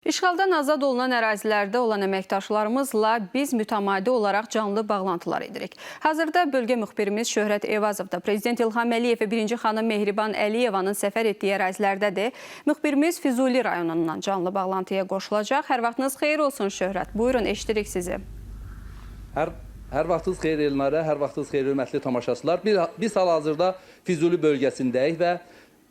İşğaldan azad olunan ərazilərdə olan əməkdaşlarımızla biz mütəmadi olaraq canlı bağlantılar edirik. Hazırda bölgə müxbirimiz Şöhrət Evazov da Prezident İlham Əliyev və birinci xanım Mehriban Əliyevanın səfər etdiyi ərazilərdədir. Müxbirimiz Füzuli rayonundan canlı bağlantıya qoşulacaq. Hər vaxtınız xeyir olsun Şöhrət. Buyurun, eşidirik sizi. Hər hər vaxtınız xeyir Elnarə, hər vaxtınız xeyir hörmətli tamaşaçılar. Bir biz hal-hazırda Füzuli bölgəsindəyik və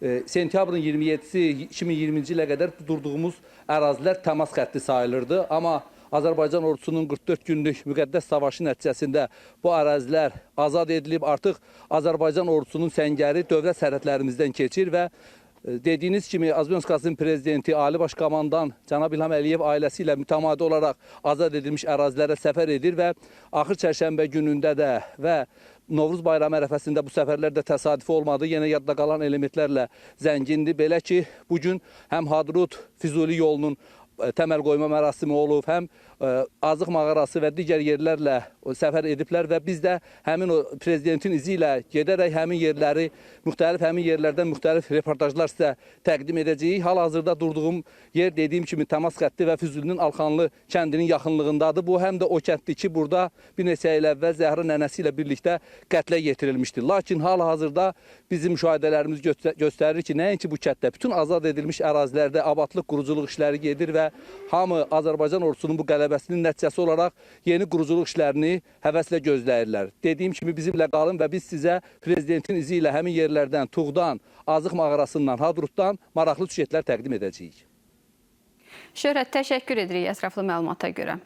e, sentyabrın 27-si 2020-ci ilə qədər durduğumuz ərazilər təmas xətti sayılırdı. Amma Azərbaycan ordusunun 44 günlük müqəddəs savaşı nəticəsində bu ərazilər azad edilib. Artıq Azərbaycan ordusunun səngəri dövlət sərhədlərimizdən keçir və e, Dediyiniz kimi Azərbaycan prezidenti Ali Baş Komandan cənab İlham Əliyev ailəsi ilə mütəmadi olaraq azad edilmiş ərazilərə səfər edir və axır çərşənbə günündə də və Novruz bayramı ərəfəsində bu səfərlər də təsadüfi olmadı. Yenə yadda qalan elementlərlə zəngindir. Belə ki, bu gün həm Hadrut Füzuli yolunun təməl qoyma mərasimi olub, həm e, Azıq mağarası və digər yerlərlə səfər ediblər və biz də həmin o prezidentin izi ilə gedərək həmin yerləri müxtəlif həmin yerlərdən müxtəlif reportajlar sizə təqdim edəcəyik. Hal-hazırda durduğum yer dediyim kimi təmas xətti və Füzulinin Alxanlı kəndinin yaxınlığındadır. Bu həm də o kənddir ki, burada bir neçə il əvvəl Zəhra nənəsi ilə birlikdə qətlə yetirilmişdi. Lakin hal-hazırda bizim müşahidələrimiz göstə- göstərir ki, nəinki bu kənddə, bütün azad edilmiş ərazilərdə abadlıq, quruculuq işləri gedir və hamı Azərbaycan ordusunun bu qələbəsinin nəticəsi olaraq yeni quruculuq işlərini həvəslə gözləyirlər. Dediyim kimi bizimlə qalın və biz sizə prezidentin izi ilə həmin yerlərdən, Tuğdan, Azıq mağarasından, Hadrutdan maraqlı süjetlər təqdim edəcəyik. Şöhrət, təşəkkür edirik ətraflı məlumata görə.